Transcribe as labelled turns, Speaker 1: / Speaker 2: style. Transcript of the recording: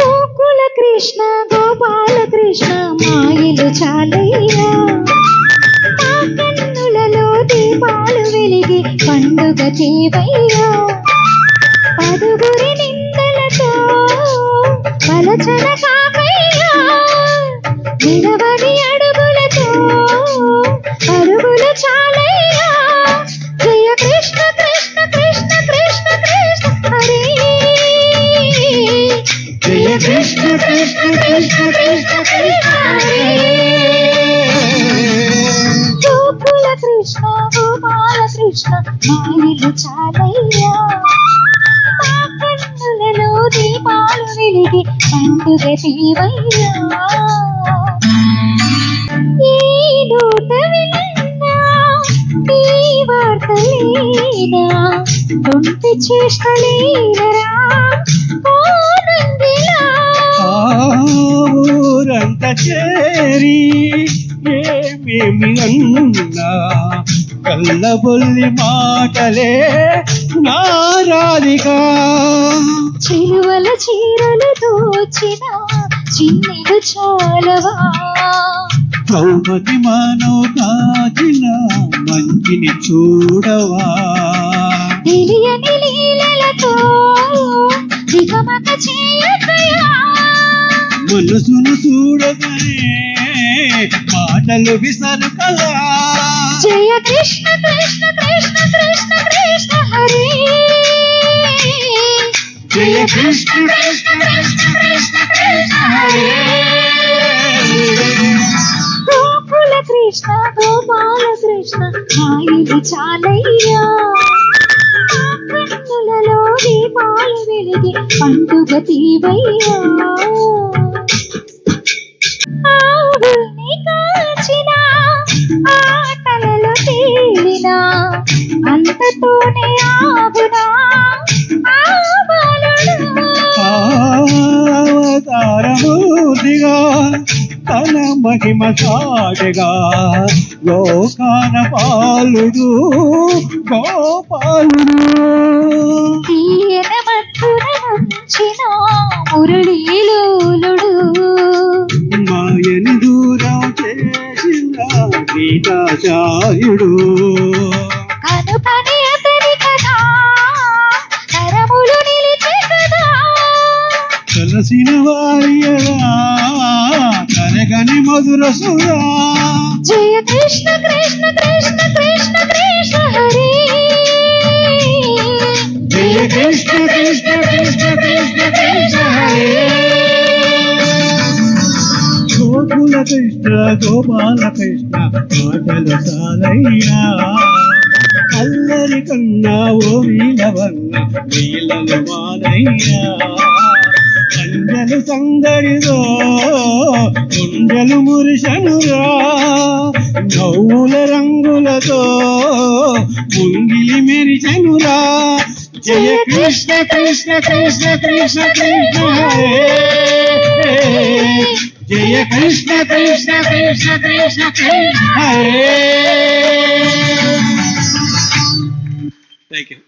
Speaker 1: గోకుల కృష్ణ గోపాల కృష్ణ మాయలు చాలయ్యా. మా కన్నులలో దీపాలు వెలిగి పండుగ తేవయ్యా పదుగురి నిందలతో పలచన కాకయ్యా. నిలవని కృష్ణ కృష్ణ కృష్ణ కృష్ణ కృష్ణ గోపాల కృష్ణ మాయలు చాలయ్యా కన్నులలో దీపాలు వెలిగి పండుగ తీవయ్యా విన్నా ఈ వార్త లేదా చేష్టలేరా
Speaker 2: చేరి ఏమేమి అన్నా కళ్ళబొల్లి మాటలే నారాధిక
Speaker 1: చిలువల చీరలు దోచిన చిన్నెలు చాలవా?
Speaker 2: ద్రౌపది మానవ కాచిన మంచిని చూడవా?
Speaker 1: తెలియని లీలలతో దిగమక చేయకయా?
Speaker 2: మనసును మాటలు విసరుకలా
Speaker 1: జయ కృష్ణ కృష్ణ కృష్ణ కృష్ణ కృష్ణ హరే.
Speaker 2: జయ కృష్ణ కృష్ణ కృష్ణ కృష్ణ కృష్ణ హరే.
Speaker 1: గోకుల కృష్ణ గోపాల కృష్ణ మాయలు చాలయ్యా. కన్నులలో దీపాలు వెలిగి పండుగ తీవయ్యా. అంతతోనే ఆగునా
Speaker 2: అవతారమూర్తిగా తన మహిమ సాటగా లోకాన పాలుడు గోపాలుడు.
Speaker 1: తీయన మత్తున ముంచిన మురళీలోలుడు.
Speaker 2: మాయని దూరం చేసిన గీతాచార్యుడు.
Speaker 1: కను పని అతని కదా. తరములు నిలిచే కదా.
Speaker 2: కలసిన వారియరా కనగని మధుర సురా.
Speaker 1: జయ కృష్ణ కృష్ణ కృష్ణ కృష్ణ కృష్ణ హరే.
Speaker 2: జయ కృష్ణ కృష్ణ కృష్ణ కృష్ణ కృష్ణ హరే. గోకుల కృష్ణ గోపాల కృష్ణ మాటలు సాలయ్యా అల్లరి కన్నా ఓ వీలవన్న వీలలు మానయ్యా. కంజలు సందడిదో కుండలు మురిశనురా నవ్వుల రంగులతో ముంగిలి మెరిచనురా జయ కృష్ణ కృష్ణ కృష్ణ కృష్ణ కృష్ణ జయ కృష్ణ కృష్ణ కృష్ణ కృష్ణ కృష్ణ హరే. Thank you.